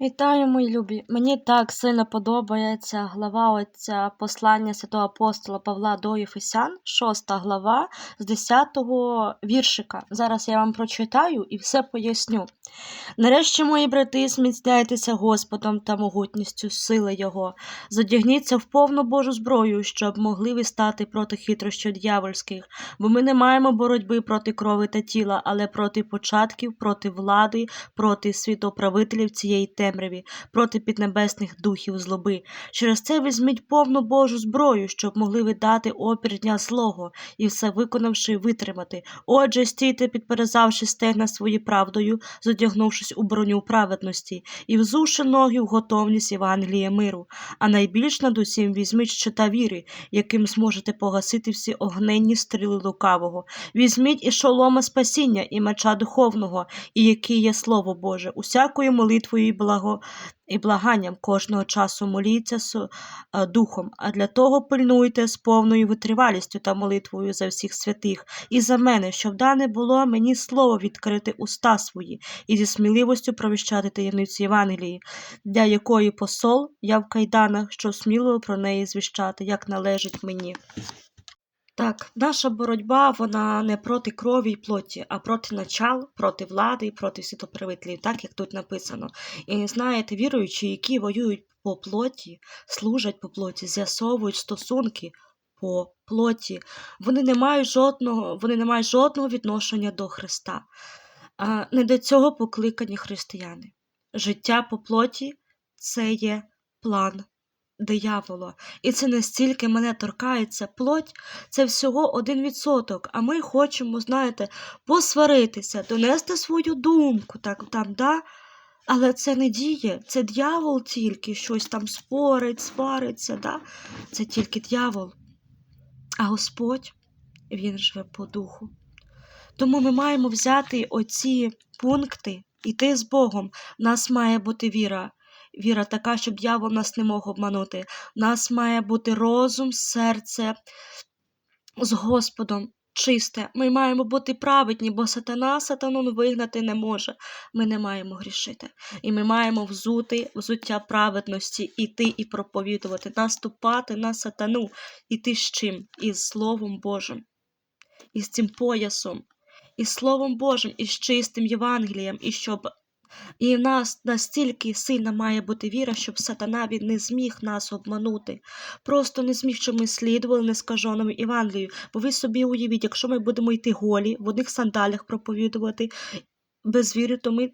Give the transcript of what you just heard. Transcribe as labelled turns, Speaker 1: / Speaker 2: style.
Speaker 1: Вітаю, мої любі! Мені так сильно подобається глава оця послання святого апостола Павла до Єфесян, 6 глава з 10-го віршика. Зараз я вам прочитаю і все поясню. Нарешті, мої брати, зміцняйтеся Господом та могутністю сили Його, задягніться в повну Божу зброю, щоб могли ви стати проти хитрощів дьявольських, бо ми не маємо боротьби проти крови та тіла, але проти початків, проти влади, проти світоправителів цієї темряві, проти піднебесних духів злоби. Через це візьміть повну Божу зброю, щоб могли ви дати опір дня злого і все виконавши витримати. Отже, стійте, підперезавши стегна свої правдою, зодягнувшись у броню праведності, і взувши ноги в готовність Євангелія миру. А найбільш над усім візьміть щита віри, яким зможете погасити всі огненні стріли лукавого. Візьміть і шолома спасіння, і меча духовного, і який є Слово Боже, усякою молитвою і благо. І благанням кожного часу моліться з е, духом, а для того пильнуйте з повною витривалістю та молитвою за всіх святих і за мене, щоб дане було мені слово відкрити уста свої і зі сміливостю провіщати таємницю Євангелії, для якої посол я в кайданах, що сміливо про неї звіщати, як належить мені. Так, наша боротьба вона не проти крові й плоті, а проти начал, проти влади, проти світоправителів, так як тут написано. І знаєте, віруючі, які воюють по плоті, служать по плоті, з'ясовують стосунки по плоті, вони не мають жодного, вони не мають жодного відношення до Христа. А не до цього покликані християни. Життя по плоті це є план диявола. І це настільки мене торкається плоть, це всього один відсоток. А ми хочемо, знаєте, посваритися, донести свою думку, так там, да? Але це не діє, це дьявол тільки щось там спорить, свариться, да? це тільки дьявол. А Господь, Він живе по духу. Тому ми маємо взяти оці пункти, іти з Богом. У нас має бути віра. Віра така, щоб дьявол нас не мог обманути. У нас має бути розум, серце з Господом чисте. Ми маємо бути праведні, бо сатана сатану вигнати не може. Ми не маємо грішити. І ми маємо взути взуття праведності, іти і проповідувати, наступати на сатану, іти з чим? Із Словом Божим, із цим поясом, із Словом Божим, із чистим Євангелієм, і щоб і в нас настільки сильна має бути віра, щоб сатана він не зміг нас обманути. Просто не зміг, що ми слідували нескаженому Євангелію. Бо ви собі уявіть, якщо ми будемо йти голі, в одних сандалях проповідувати без віри, то ми